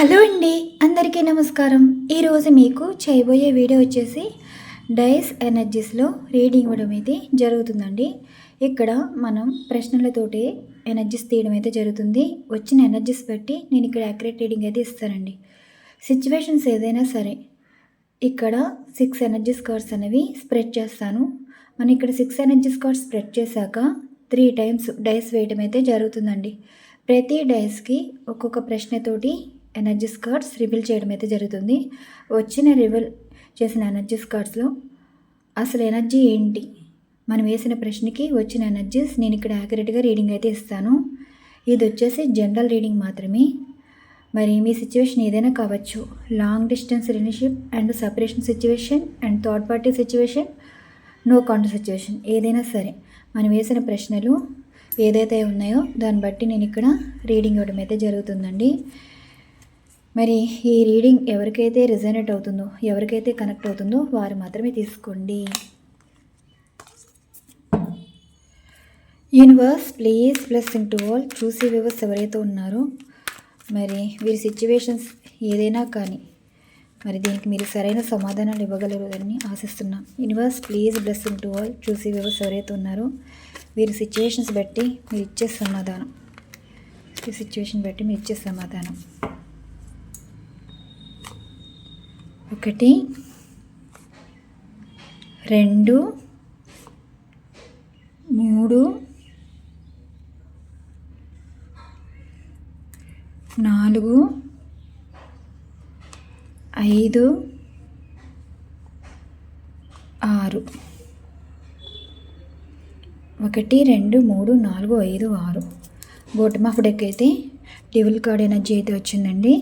Hello అండి అందరికీ నమస్కారం. ఈరోజు మీకు చేయబోయే వీడియో వచ్చేసి డైస్ ఎనర్జీస్లో రీడింగ్ ఇవ్వడం అయితే జరుగుతుందండి. ఇక్కడ మనం ప్రశ్నలతోటి ఎనర్జీస్ తీయడం అయితే జరుగుతుంది. వచ్చిన ఎనర్జీస్ బట్టి నేను ఇక్కడ యాక్యురేట్ రీడింగ్ అయితే ఇస్తానండి. సిచ్యువేషన్స్ ఏదైనా సరే ఇక్కడ సిక్స్ ఎనర్జీస్ కార్డ్స్ అనేవి స్ప్రెడ్ చేస్తాను. మనం ఇక్కడ సిక్స్ ఎనర్జీస్ కార్డ్స్ స్ప్రెడ్ చేశాక త్రీ టైమ్స్ డైస్ వేయడం అయితే జరుగుతుందండి. ప్రతి డైస్కి ఒక్కొక్క ప్రశ్నతోటి ఎనర్జీస్ కార్డ్స్ రివీల్ చేయడం అయితే జరుగుతుంది. వచ్చిన రివీల్ చేసిన ఎనర్జీస్ కార్డ్స్లో అసలు ఎనర్జీ ఏంటి? మనం వేసిన ప్రశ్నకి వచ్చిన ఎనర్జీస్ నేను ఇక్కడ యాక్యురేట్గా రీడింగ్ అయితే ఇస్తాను. ఇది వచ్చేసి జనరల్ రీడింగ్ మాత్రమే. మరి మీ సిచ్యువేషన్ ఏదైనా కావచ్చు. Long distance relationship and separation situation and third party situation no contact situation ఏదైనా సరే మనం వేసిన ప్రశ్నలు ఏదైతే ఉన్నాయో దాన్ని బట్టి నేను ఇక్కడ రీడింగ్ ఇవ్వడం అయితే జరుగుతుందండి. మరి ఈ రీడింగ్ ఎవరికైతే రిజనేట్ అవుతుందో ఎవరికైతే కనెక్ట్ అవుతుందో వారు మాత్రమే తీసుకోండి. Universe please blessing to all చూసి వ్యూవర్స్ ఎవరైతే ఉన్నారో మరి వీరి సిచ్యువేషన్స్ ఏదైనా కానీ మరి దీనికి మీరు సరైన సమాధానాలు ఇవ్వగలరని ఆశిస్తున్నాం. Universe please blessing to all చూసి వ్యూవర్స్ ఎవరైతే ఉన్నారో వీరి సిచ్యువేషన్స్ బట్టి మీరు ఇచ్చే సమాధానం. సిచ్యువేషన్ బట్టి మీరు ఇచ్చే సమాధానం. ఒకటి రెండు మూడు నాలుగు ఐదు ఆరు. ఒకటి రెండు మూడు నాలుగు ఐదు ఆరు. బోటమ్ ఆఫ్ డెక్ అయితే డెవిల్ కార్డ్ ఎనర్జీ అయితే వచ్చిందండి.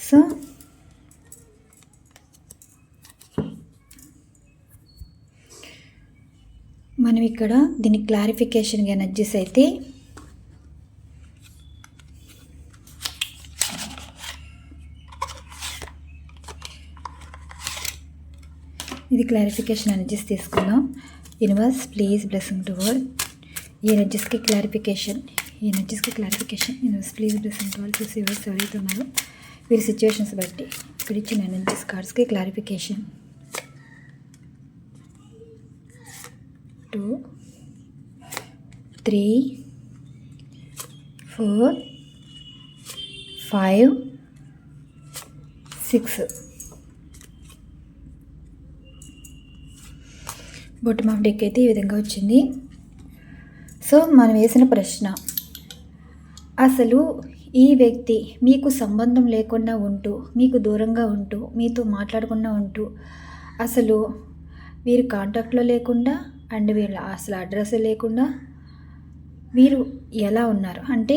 సో మనం ఇక్కడ దీని క్లారిఫికేషన్ ఎనర్జీస్ అయితే ఇది క్లారిఫికేషన్ ఎనర్జీస్ తీసుకుందాం. Universe please blessing to world ఈ ఎనర్జీస్కి క్లారిఫికేషన్ ఈ ఎనర్జీస్కి clarification universe please blessing to world చూసి ఎవరు ఎవరైతే ఉన్నారో వీరి సిచ్యువేషన్స్ బట్టి ఇక్కడ ఇచ్చిన energies కార్డ్స్కి clarification two three four five six bottom of deck అయితే ఈ విధంగా వచ్చింది. సో మనం వేసిన ప్రశ్న. అసలు ఈ వ్యక్తి మీకు సంబంధం లేకుండా ఉంటూ మీకు దూరంగా ఉంటూ మీతో మాట్లాడకుండా ఉంటూ అసలు వీరు కాంటాక్ట్లో లేకుండా అండ్ వీళ్ళ అసలు అడ్రస్ లేకుండా వీరు ఎలా ఉన్నారు? అంటే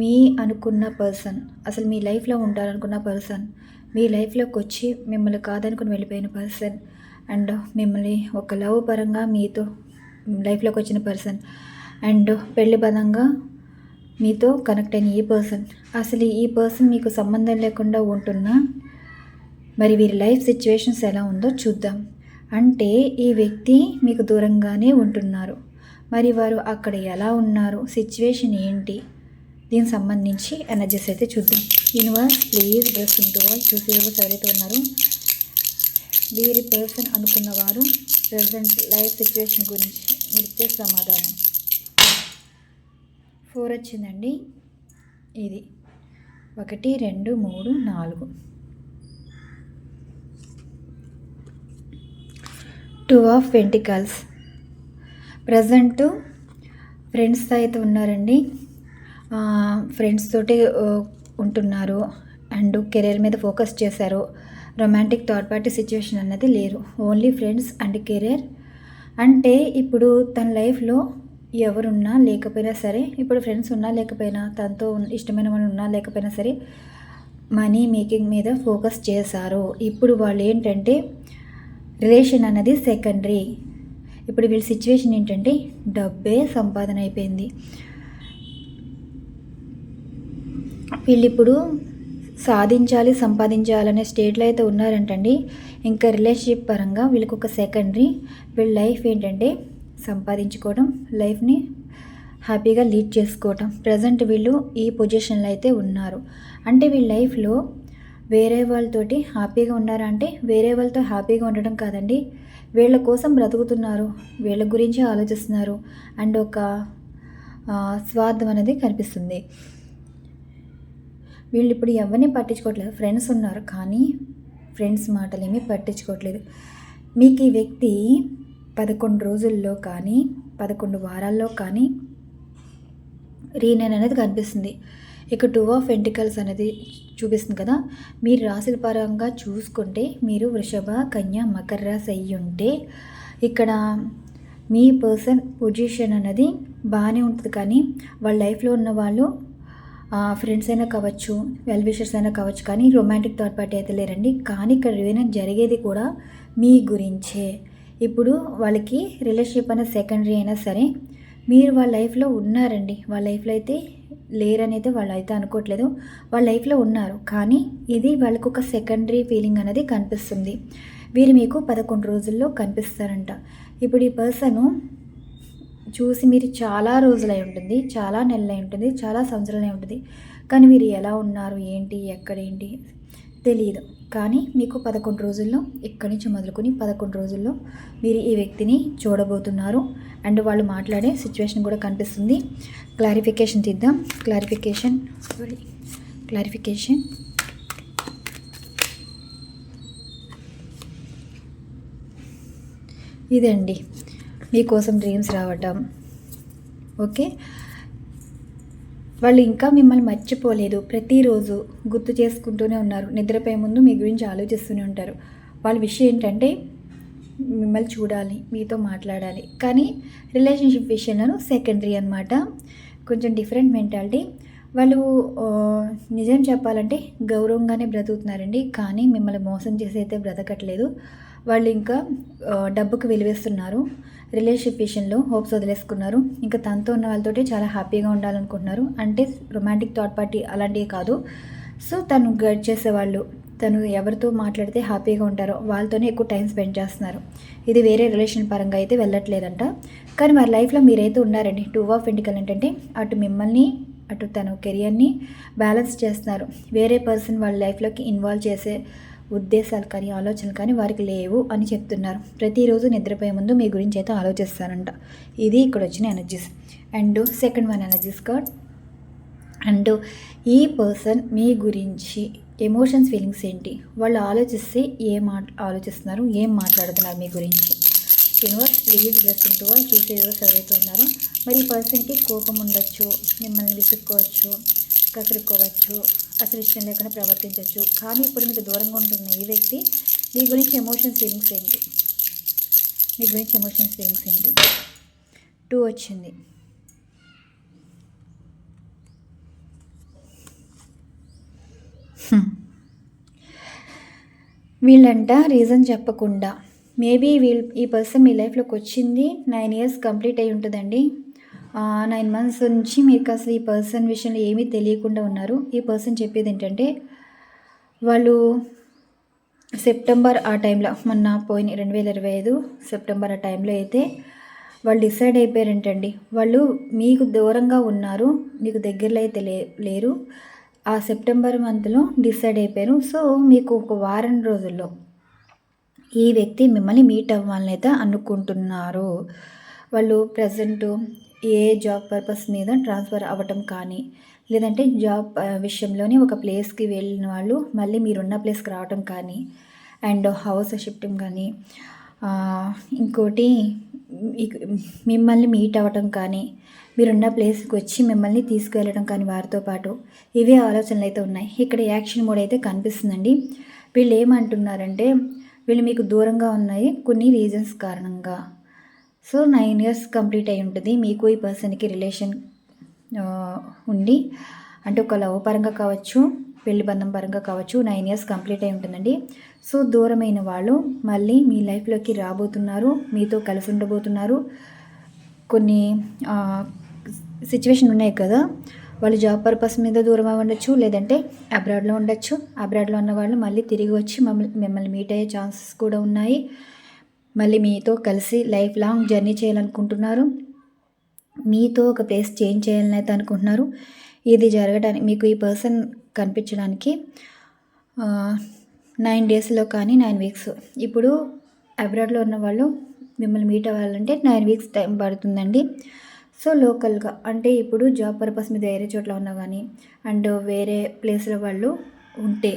మీ అనుకున్న పర్సన్ అసలు మీ లైఫ్లో ఉండాలనుకున్న పర్సన్ మీ లైఫ్లోకి వచ్చి మిమ్మల్ని కాదనుకుని వెళ్ళిపోయిన పర్సన్ అండ్ మిమ్మల్ని ఒక లవ్ పరంగా మీతో లైఫ్లోకి వచ్చిన పర్సన్ అండ్ పెళ్ళి బలంగా మీతో కనెక్ట్ అయిన ఈ పర్సన్. అసలు ఈ పర్సన్ మీకు సంబంధం లేకుండా ఉంటున్నా? మరి వీరి లైఫ్ సిచ్యువేషన్స్ ఎలా ఉందో చూద్దాం. అంటే ఈ వ్యక్తి మీకు దూరంగానే ఉంటున్నారు. మరి వారు అక్కడ ఎలా ఉన్నారు? సిచ్యువేషన్ ఏంటి? దీనికి సంబంధించి ఎనర్జీస్ అయితే చూద్దాం. యూనివర్స్ ప్లీజ్ బ్రస్ ఉంటూ చూసి ఎవరైతే ఉన్నారు వీరి పర్సన్ అనుకున్న వారు ప్రజెంట్ లైఫ్ సిచ్యువేషన్ గురించి నృత్య సమాధానం. ఫోర్ వచ్చిందండి. ఇది. ఒకటి రెండు మూడు నాలుగు. Two of pentacles present friends అయితే ఉన్నారండి. ఫ్రెండ్స్ తోటి ఉంటున్నారు. అండ్ కెరీర్ మీద ఫోకస్ చేశారు. రొమాంటిక్ థర్డ్ పార్టీ సిచ్యువేషన్ అన్నది లేరు. ఓన్లీ ఫ్రెండ్స్ అండ్ కెరీర్ అంటే ఇప్పుడు తన లైఫ్లో ఎవరున్నా లేకపోయినా సరే ఇప్పుడు ఫ్రెండ్స్ ఉన్నా లేకపోయినా తనతో ఇష్టమైన వాళ్ళు ఉన్నా లేకపోయినా సరే మనీ మేకింగ్ మీద ఫోకస్ చేశారు. ఇప్పుడు వాళ్ళు ఏంటంటే రిలేషన్ అన్నది సెకండరీ. ఇప్పుడు వీళ్ళ సిచ్యువేషన్ ఏంటంటే డబ్బే సంపాదన అయిపోయింది. వీళ్ళు ఇప్పుడు సాధించాలి సంపాదించాలనే స్టేట్లో అయితే ఉన్నారంటండి. ఇంకా రిలేషన్షిప్ పరంగా వీళ్ళకి ఒక సెకండరీ. వీళ్ళ లైఫ్ ఏంటంటే సంపాదించుకోవడం లైఫ్ని హ్యాపీగా లీడ్ చేసుకోవటం. ప్రజెంట్ వీళ్ళు ఈ పొజిషన్లో అయితే ఉన్నారు. అంటే వీళ్ళ లైఫ్లో వేరే వాళ్ళతోటి హ్యాపీగా ఉన్నారా అంటే వేరే వాళ్ళతో హ్యాపీగా ఉండడం కాదండి. వీళ్ళ కోసం బ్రతుకుతున్నారు వీళ్ళ గురించి ఆలోచిస్తున్నారు అండ్ ఒక స్వార్థం అనేది కనిపిస్తుంది. వీళ్ళు ఇప్పుడు ఎవరిని పట్టించుకోవట్లేదు ఫ్రెండ్స్ ఉన్నారు కానీ ఫ్రెండ్స్ మాటలు ఏమీ పట్టించుకోవట్లేదు. మీకు ఈ వ్యక్తి పదకొండు రోజుల్లో కానీ పదకొండు వారాల్లో కానీ రీనైన్ అనేది కనిపిస్తుంది. ఇక టూ ఆఫ్ ఎంటికల్స్ అనేది చూపిస్తుంది కదా. మీరు రాశుల పరంగా చూసుకుంటే మీరు వృషభ కన్య మకర రాశి అయ్యి ఉంటే ఇక్కడ మీ పర్సన్ పొజిషన్ అనేది బాగానే ఉంటుంది. కానీ వాళ్ళ లైఫ్లో ఉన్న వాళ్ళు ఫ్రెండ్స్ అయినా కావచ్చు వెల్ విషర్స్ అయినా కావచ్చు కానీ రొమాంటిక్ థర్డ్ పార్టీ అయితే లేరండి. కానీ ఇక్కడ ఏమైనా జరిగేది కూడా మీ గురించే. ఇప్పుడు వాళ్ళకి రిలేషన్షిప్ అయినా సెకండరీ అయినా సరే మీరు వాళ్ళ లైఫ్లో ఉన్నారండి. వాళ్ళ లైఫ్లో అయితే లేరనేది వాళ్ళు అయితే అనుకోవట్లేదు వాళ్ళ లైఫ్లో ఉన్నారు. కానీ ఇది వాళ్ళకు ఒక సెకండరీ ఫీలింగ్ అనేది కనిపిస్తుంది. వీరు మీకు పదకొండు రోజుల్లో కనిపిస్తారంట. ఇప్పుడు ఈ పర్సను చూసి మీరు చాలా రోజులై ఉంటుంది. చాలా నెలలై ఉంటుంది. చాలా సంవత్సరాలై ఉంటుంది. కానీ మీరు ఎలా ఉన్నారు? ఏంటి? ఎక్కడేంటి? తెలియదు కానీ మీకు పదకొండు రోజుల్లో ఇక్కడి నుంచి మొదలుకొని పదకొండు రోజుల్లో మీరు ఈ వ్యక్తిని చూడబోతున్నారు. అండ్ వాళ్ళు మాట్లాడే సిచ్యువేషన్ కూడా కనిపిస్తుంది. క్లారిఫికేషన్ తీద్దాం. Clarification sorry clarification. ఇదండి. మీకోసం డ్రీమ్స్ రావటం. ఓకే? వాళ్ళు ఇంకా మిమ్మల్ని మర్చిపోలేదు. ప్రతిరోజు గుర్తు చేసుకుంటూనే ఉన్నారు. నిద్రపోయే ముందు మీ గురించి ఆలోచిస్తూనే ఉంటారు. వాళ్ళ విషయం ఏంటంటే మిమ్మల్ని చూడాలి మీతో మాట్లాడాలి. కానీ రిలేషన్షిప్ విషయంలో సెకండరీ అనమాట కొంచెం డిఫరెంట్ మెంటాలిటీ వాళ్ళు నిజం చెప్పాలంటే గౌరవంగానే బ్రతుకుతున్నారండి. కానీ మిమ్మల్ని మోసం చేసి అయితే బ్రతకట్లేదు. వాళ్ళు ఇంకా డబ్బుకు విలువేస్తున్నారు. రిలేషన్షిప్ విషయంలో హోప్స్ వదిలేసుకున్నారు. ఇంకా తనతో ఉన్న వాళ్ళతోటి చాలా హ్యాపీగా ఉండాలనుకుంటున్నారు. అంటే రొమాంటిక్ థాట్ పార్టీ అలాంటివి కాదు. సో తను గైడ్ చేసేవాళ్ళు తను ఎవరితో మాట్లాడితే హ్యాపీగా ఉంటారో వాళ్ళతోనే ఎక్కువ టైం స్పెండ్ చేస్తున్నారు. ఇది వేరే రిలేషన్ పరంగా అయితే వెళ్ళట్లేదంట. కానీ మరి లైఫ్లో మీరైతే ఉన్నారండి టూ ఆఫ్ ఎంటికల్ ఏంటంటే అటు మిమ్మల్ని అటు తను కెరియర్ని బ్యాలెన్స్ చేస్తున్నారు. వేరే పర్సన్ వాళ్ళ లైఫ్లోకి ఇన్వాల్వ్ చేసే ఉద్దేశాలు కానీ ఆలోచనలు కానీ వారికి లేవు అని చెప్తున్నారు. ప్రతిరోజు నిద్రపోయే ముందు మీ గురించి అయితే ఆలోచిస్తారంట ఇది ఇక్కడ వచ్చిన energies and second one energies card and ఈ పర్సన్ మీ గురించి ఎమోషన్స్ ఫీలింగ్స్ ఏంటి? వాళ్ళు ఆలోచిస్తే ఏం ఆలోచిస్తున్నారు? ఏం మాట్లాడుతున్నారు మీ గురించి? యూనివర్స్ ప్లీజ్ బ్లెస్సింగ్ టు వాళ్ళు చూసే యూనివర్స్ ఎవరైతే ఉన్నారో మరి ఈ పర్సన్కి కోపం ఉండొచ్చు మిమ్మల్ని విసుక్కోవచ్చు కసురుకోవచ్చు అసలు ఇష్టం లేకుండా ప్రవర్తించవచ్చు కానీ ఇప్పుడు మీకు దూరంగా ఉంటున్న ఈ వ్యక్తి మీ గురించి ఎమోషన్స్ ఫీలింగ్స్ ఏంటి? మీ గురించి ఎమోషన్స్ ఫీలింగ్స్ ఏంటి? టూ వచ్చింది. Hmm. వీళ్ళంట రీజన్ చెప్పకుండా. మేబీ వీళ్ళు ఈ పర్సన్ మీ లైఫ్లోకి వచ్చింది నైన్ ఇయర్స్ కంప్లీట్ అయి ఉంటుందండి. నైన్ మంత్స్ నుంచి మీకు అసలు ఈ పర్సన్ విషయంలో ఏమీ తెలియకుండా ఉన్నారు. ఈ పర్సన్ చెప్పేది ఏంటంటే వాళ్ళు సెప్టెంబర్ ఆ టైంలో మొన్న పోయిన రెండు వేల ఇరవై ఐదు సెప్టెంబర్ ఆ టైంలో అయితే వాళ్ళు డిసైడ్ అయిపోయారంటండి. వాళ్ళు మీకు దూరంగా ఉన్నారు మీకు దగ్గరలో అయితే లే లేరు. ఆ సెప్టెంబర్ మంత్లో డిసైడ్ అయిపోయారు. సో మీకు ఒక వారం రోజుల్లో ఈ వ్యక్తి మిమ్మల్ని మీట్ అవ్వాలని అయితే అనుకుంటున్నారు. వాళ్ళు ప్రజెంట్ ఏ జాబ్ పర్పస్ మీద ట్రాన్స్ఫర్ అవ్వటం కానీ లేదంటే జాబ్ విషయంలోనే ఒక ప్లేస్కి వెళ్ళిన వాళ్ళు మళ్ళీ మీరున్న ప్లేస్కి రావటం కానీ అండ్ హౌస్ షిఫ్టింగ్ కానీ ఇంకోటి మిమ్మల్ని మీట్ అవ్వటం కానీ మీరున్న ప్లేస్కి వచ్చి మిమ్మల్ని తీసుకువెళ్ళడం కానీ వారితో పాటు ఇవే ఆలోచనలు అయితే ఉన్నాయి. ఇక్కడ యాక్షన్ మోడ్ అయితే కనిపిస్తుందండి. వీళ్ళు ఏమంటున్నారంటే వీళ్ళు మీకు దూరంగా ఉన్నాయి కొన్ని రీజన్స్ కారణంగా. సో నైన్ ఇయర్స్ కంప్లీట్ అయి ఉంటుంది. మీకు ఈ పర్సన్కి రిలేషన్ ఉండి అంటే ఒక లవ్ పరంగా కావచ్చు పెళ్ళి బంధం పరంగా కావచ్చు నైన్ ఇయర్స్ కంప్లీట్ అయి ఉంటుందండి. సో దూరమైన వాళ్ళు మళ్ళీ మీ లైఫ్లోకి రాబోతున్నారు. మీతో కలిసి ఉండబోతున్నారు. కొన్ని సిచ్యువేషన్ ఉన్నాయి కదా. వాళ్ళు జాబ్ పర్పస్ మీద దూరం ఉండొచ్చు లేదంటే అబ్రాడ్లో ఉండొచ్చు. అబ్రాడ్లో ఉన్న వాళ్ళు మళ్ళీ తిరిగి వచ్చి మమ్మల్ని మిమ్మల్ని మీట్ అయ్యే ఛాన్సెస్ కూడా ఉన్నాయి. మళ్ళీ మీతో కలిసి లైఫ్ లాంగ్ జర్నీ చేయాలనుకుంటున్నారు. మీతో ఒక ప్లేస్ చేంజ్ చేయాలని అయితే అనుకుంటున్నారు. ఇది జరగడానికి మీకు ఈ పర్సన్ కనిపించడానికి నైన్ డేస్లో కానీ నైన్ వీక్స్. ఇప్పుడు అబ్రాడ్లో ఉన్న వాళ్ళు మిమ్మల్ని మీట్ అవ్వాలంటే నైన్ వీక్స్ టైం పడుతుందండి. సో లోకల్గా అంటే ఇప్పుడు జాబ్ పర్పస్ మీద వేరే చోట్ల ఉన్నా కానీ అండ్ వేరే ప్లేస్లో వాళ్ళు ఉంటే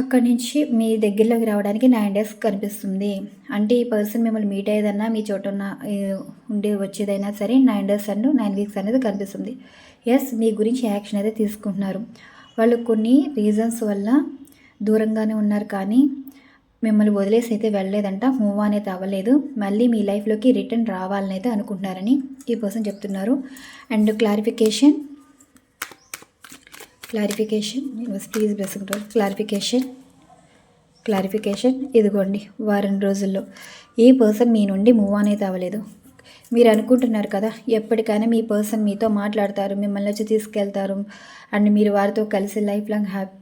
అక్కడి నుంచి మీ దగ్గరలోకి రావడానికి నైన్ డేస్ కనిపిస్తుంది. అంటే ఈ పర్సన్ మిమ్మల్ని మీట్ అయ్యేదన్నా మీ చోట ఉన్న ఉండే వచ్చేదైనా సరే nine days and nine weeks అనేది కనిపిస్తుంది. ఎస్ మీ గురించి యాక్షన్ అయితే తీసుకుంటున్నారు. వాళ్ళు కొన్ని రీజన్స్ వల్ల దూరంగానే ఉన్నారు కానీ మిమ్మల్ని వదిలేసి అయితే వెళ్ళలేదంట మూవ్ ఆన్ అయితే అవ్వలేదు. మళ్ళీ మీ లైఫ్లోకి రిటర్న్ రావాలని అయితే అనుకుంటున్నారని ఈ పర్సన్ చెప్తున్నారు. And clarification clarification please blessing clarification clarification. ఇదిగోండి వారం రోజుల్లో. ఈ పర్సన్ మీ నుండి మూవ్ అనేది అవ్వలేదు. మీరు అనుకుంటున్నారు కదా ఎప్పటికైనా మీ పర్సన్ మీతో మాట్లాడతారు మిమ్మల్ని వచ్చి తీసుకెళ్తారు అండ్ మీరు వారితో కలిసి లైఫ్ లాంగ్ హ్యాపీ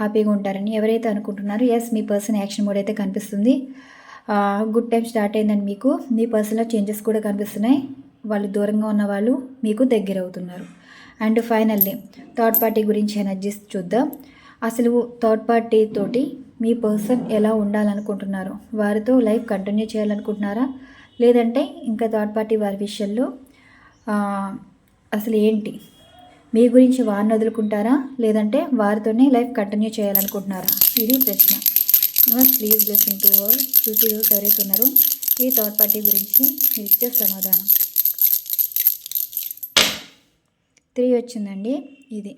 హ్యాపీగా ఉంటారని ఎవరైతే అనుకుంటున్నారో ఎస్ మీ పర్సన్ యాక్షన్ మోడ్ అయితే కనిపిస్తుంది. గుడ్ టైం స్టార్ట్ అయిందండి మీకు. మీ పర్సన్లో చేంజెస్ కూడా కనిపిస్తున్నాయి. వాళ్ళు దూరంగా ఉన్న వాళ్ళు మీకు దగ్గర అవుతున్నారు. అండ్ ఫైనల్లీ థర్డ్ పార్టీ గురించి ఎనర్జీస్ చూద్దాం. అసలు థర్డ్ పార్టీ తోటి మీ పర్సన్ ఎలా ఉండాలనుకుంటున్నారు? వారితో లైఫ్ కంటిన్యూ చేయాలనుకుంటున్నారా? లేదంటే ఇంకా థర్డ్ పార్టీ వారి విషయంలో అసలు ఏంటి? మీ గురించి వారిని వదులుకుంటారా? లేదంటే వారితోనే లైఫ్ కంటిన్యూ చేయాలనుకుంటున్నారా? ఇది ప్రశ్న. ప్లీజ్ బ్లెస్సింగ్ టు ఆల్ చూసి ఎవరైతే ఉన్నారో ఈ థర్డ్ పార్టీ గురించి మీరు ఇచ్చే సమాధానం. త్రీ వచ్చిందండి ఇది.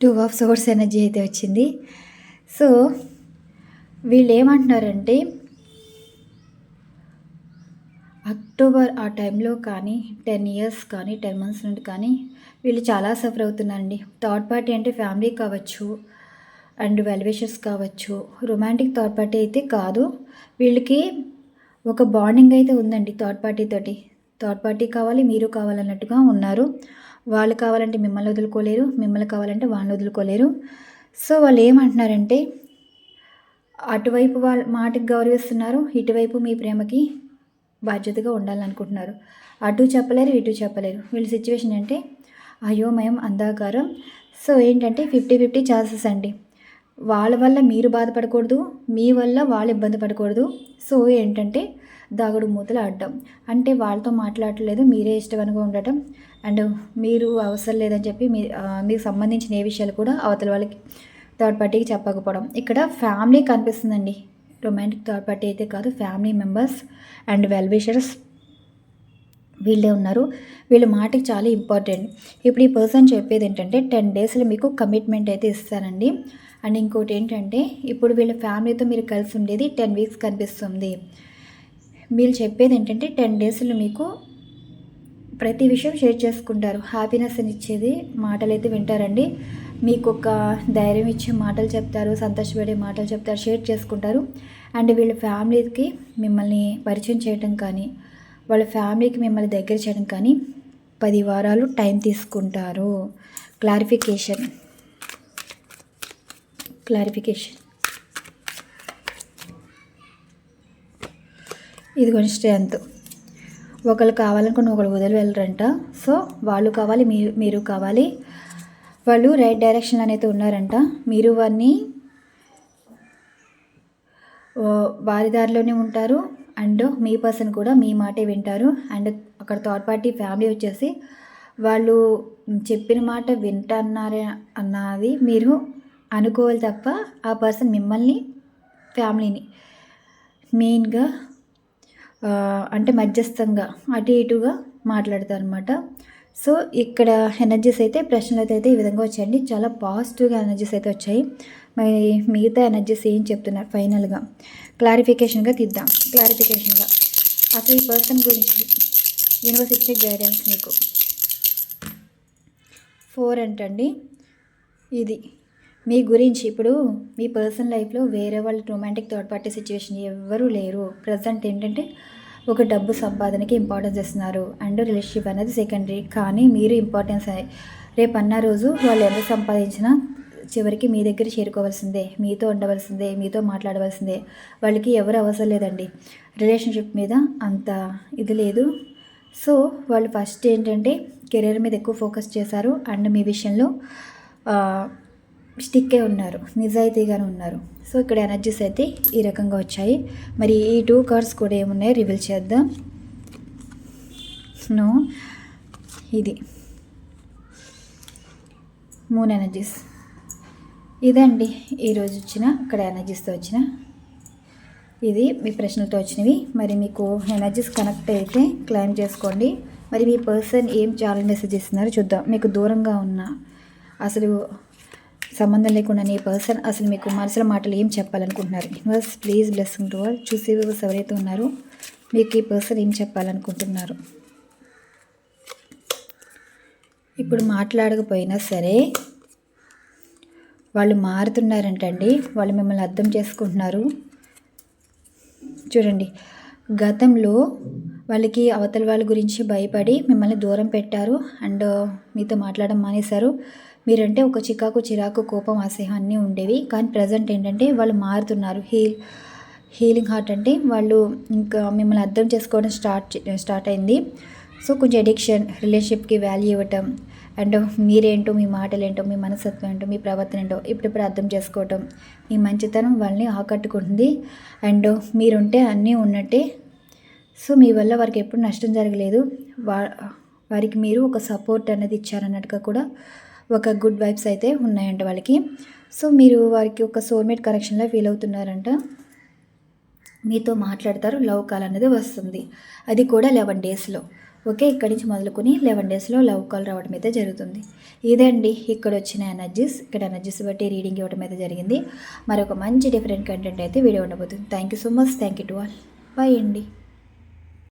టూ ఆఫ్ సోర్స్ ఎనర్జీ అయితే వచ్చింది. సో వీళ్ళు ఏమంటున్నారంటే అక్టోబర్ ఆ టైంలో కానీ టెన్ ఇయర్స్ కానీ టెన్ మంత్స్ నుండి కానీ వీళ్ళు చాలా సఫర్ అవుతున్నారండి. థర్డ్ పార్టీ అంటే ఫ్యామిలీ కావచ్చు అండ్ వెల్విషర్స్ కావచ్చు రొమాంటిక్ థర్డ్ పార్టీ అయితే కాదు. వీళ్ళకి ఒక బాండింగ్ అయితే ఉందండి థర్డ్ పార్టీ తోటి. థర్డ్ పార్టీ కావాలి మీరు కావాలన్నట్టుగా ఉన్నారు. వాళ్ళు కావాలంటే మిమ్మల్ని వదులుకోలేరు మిమ్మల్ని కావాలంటే వాళ్ళని వదులుకోలేరు. సో వాళ్ళు ఏమంటున్నారంటే అటువైపు వాళ్ళ మాటకి గౌరవిస్తున్నారు ఇటువైపు మీ ప్రేమకి బాధ్యతగా ఉండాలనుకుంటున్నారు. అటు చెప్పలేరు ఇటు చెప్పలేరు. వీళ్ళ సిచ్యువేషన్ అంటే అయోమయం అంధాకారం. సో ఏంటంటే ఫిఫ్టీ ఫిఫ్టీ ఛాన్సెస్ అండి. వాళ్ళ వల్ల మీరు బాధపడకూడదు మీ వల్ల వాళ్ళు ఇబ్బంది పడకూడదు. సో ఏంటంటే దాగుడు మూతలు ఆడటం. అంటే వాళ్ళతో మాట్లాడలేదు మీరే ఇష్టమనుగా ఉండటం. అండ్ మీరు అవసరం లేదని చెప్పి మీ మీకు సంబంధించిన ఏ విషయాలు కూడా అవతల వాళ్ళకి థర్డ్ పార్టీకి చెప్పకపోవడం. ఇక్కడ ఫ్యామిలీ కనిపిస్తుందండి. రొమాంటిక్ థర్డ్ పార్టీ అయితే కాదు ఫ్యామిలీ మెంబర్స్ అండ్ వెల్విషర్స్ వీళ్ళే ఉన్నారు. వీళ్ళ మాటకి చాలా ఇంపార్టెంట్. ఇప్పుడు ఈ పర్సన్ చెప్పేది ఏంటంటే టెన్ డేస్లో మీకు కమిట్మెంట్ అయితే ఇస్తానండి. అండ్ ఇంకోటి ఏంటంటే ఇప్పుడు వీళ్ళ ఫ్యామిలీతో మీరు కలిసి ఉండేది టెన్ వీక్స్ కనిపిస్తుంది. వీళ్ళు చెప్పేది ఏంటంటే టెన్ డేస్లో మీకు ప్రతి విషయం షేర్ చేసుకుంటారు. హ్యాపీనెస్ అని ఇచ్చేది మాటలు అయితే వింటారండి. మీకు ఒక ధైర్యం ఇచ్చే మాటలు చెప్తారు సంతోషపడే మాటలు చెప్తారు షేర్ చేసుకుంటారు. అండ్ వీళ్ళ ఫ్యామిలీకి మిమ్మల్ని పరిచయం చేయడం కానీ వాళ్ళ ఫ్యామిలీకి మిమ్మల్ని దగ్గర చేయడం కానీ పది వారాలు టైం తీసుకుంటారు. క్లారిఫికేషన్ క్లారిఫికేషన్ ఇదిగోండి స్ట్రెంత్ ఒకళ్ళు కావాలనుకుని ఒకళ్ళు వదిలి వెళ్ళరంట. సో వాళ్ళు కావాలి మీరు మీరు కావాలి. వాళ్ళు రైట్ డైరెక్షన్ అయితే ఉన్నారంట. మీరు వారిని వారి దారిలోనే ఉంటారు. అండ్ మీ పర్సన్ కూడా మీ మాటే వింటారు. అండ్ అక్కడ థర్డ్ పార్టీ ఫ్యామిలీ వచ్చేసి వాళ్ళు చెప్పిన మాట వింటన్నారే అన్నది మీరు అనుకోవాలి తప్ప ఆ పర్సన్ మిమ్మల్ని ఫ్యామిలీని మెయిన్గా అంటే మధ్యస్థంగా అటు ఇటుగా మాట్లాడతారు అనమాట సో ఇక్కడ ఎనర్జీస్ అయితే ప్రశ్నలు అయితే ఈ విధంగా వచ్చాయండి. చాలా పాజిటివ్గా ఎనర్జీస్ అయితే వచ్చాయి. మరి మిగతా ఎనర్జీస్ ఏం చెప్తున్నారు? ఫైనల్గా క్లారిఫికేషన్గా తీద్దాం. క్లారిఫికేషన్గా అసలు ఈ పర్సన్ గురించి యూనివర్స్ ఇచ్చే గైడెన్స్ మీకు. ఫోర్ అంటండి. ఇది. మీ గురించి ఇప్పుడు మీ పర్సనల్ లైఫ్లో వేరే వాళ్ళ రొమాంటిక్ థర్డ్ పార్టీ సిచ్యువేషన్ ఎవరూ లేరు. ప్రజెంట్ ఏంటంటే ఒక డబ్బు సంపాదనకి ఇంపార్టెన్స్ ఇస్తున్నారు అండ్ రిలేషన్షిప్ అనేది సెకండరీ కానీ మీరు ఇంపార్టెన్స్ రేపు అన్న రోజు వాళ్ళు ఎంత సంపాదించినా చివరికి మీ దగ్గర చేరుకోవాల్సిందే. మీతో ఉండవలసిందే. మీతో మాట్లాడవలసిందే. వాళ్ళకి ఎవరు అవసరం లేదండి. రిలేషన్షిప్ మీద అంత ఇది లేదు. సో వాళ్ళు ఫస్ట్ ఏంటంటే కెరీర్ మీద ఎక్కువ ఫోకస్ చేశారు. అండ్ మీ విషయంలో స్టిక్కే ఉన్నారు నిజాయితీగానే ఉన్నారు. సో ఇక్కడ ఎనర్జీస్ అయితే ఈ రకంగా వచ్చాయి. మరి ఈ టూ కార్డ్స్ కూడా ఏమున్నాయో రివీల్ చేద్దాం. నో ఇది. మూన్ ఎనర్జీస్ ఇదండి ఈరోజు వచ్చిన ఇక్కడ ఎనర్జీస్తో వచ్చిన. ఇది మీ ప్రశ్నలతో వచ్చినవి. మరి మీకు ఎనర్జీస్ కనెక్ట్ అయితే క్లైమ్ చేసుకోండి. మరి మీ పర్సన్ ఏం చాలా మెసేజ్ ఇస్తున్నారో చూద్దాం. మీకు దూరంగా ఉన్న అసలు సంబంధం లేకుండా నీ పర్సన్ అసలు మీకు మనసులో మాటలు ఏం చెప్పాలనుకుంటున్నారు? Universe please blessing to all చూసే వ్యూవర్స్ ఎవరైతే ఉన్నారో మీకు ఈ పర్సన్ ఏం చెప్పాలనుకుంటున్నారు? ఇప్పుడు మాట్లాడకపోయినా సరే వాళ్ళు మారుతున్నారంటండి వాళ్ళు మిమ్మల్ని అర్థం చేసుకుంటున్నారు. చూడండి గతంలో వాళ్ళకి అవతల వాళ్ళ గురించి భయపడి మిమ్మల్ని దూరం పెట్టారు అండ్ మీతో మాట్లాడడం మానేశారు. మీరంటే ఒక చికాకు చిరాకు కోపం అసహ్యం అన్నీ ఉండేవి. కానీ ప్రజెంట్ ఏంటంటే వాళ్ళు మారుతున్నారు. హీల్ హీలింగ్ హార్ట్ అంటే వాళ్ళు ఇంకా మిమ్మల్ని అర్థం చేసుకోవడం స్టార్ట్ స్టార్ట్ అయింది. సో కొంచెం అడిక్షన్ రిలేషన్షిప్కి వాల్యూ ఇవ్వటం అండ్ మీరేంటో మీ మాటలు ఏంటో మీ మనస్తత్వం ఏంటో మీ ప్రవర్తన ఏంటో ఇప్పుడిప్పుడు అర్థం చేసుకోవటం మీ మంచితనం వాళ్ళని ఆకట్టుకుంటుంది. అండ్ మీరుంటే అన్నీ ఉన్నట్టే. సో మీ వల్ల వారికి ఎప్పుడు నష్టం జరగలేదు. వా వారికి మీరు ఒక సపోర్ట్ అనేది ఇచ్చారన్నట్టుగా కూడా ఒక గుడ్ వైబ్స్ అయితే ఉన్నాయంట వాళ్ళకి. సో మీరు వారికి ఒక సోల్మేట్ కనెక్షన్లో ఫీల్ అవుతున్నారంట. మీతో మాట్లాడతారు లవ్ కాల్ అనేది వస్తుంది. అది కూడా లెవెన్ డేస్లో ఓకే ఇక్కడి నుంచి మొదలుకొని లెవెన్ డేస్లో లవ్ కాల్ రావడం అయితే జరుగుతుంది. ఇదండి ఇక్కడ వచ్చిన ఎనర్జీస్ ఇక్కడ ఎనర్జీస్ బట్టి రీడింగ్ ఇవ్వడం అయితే జరిగింది. మరొక మంచి డిఫరెంట్ కంటెంట్ అయితే వీడియో ఉండబోతుంది. Thank you so much thank you to all bye అండి.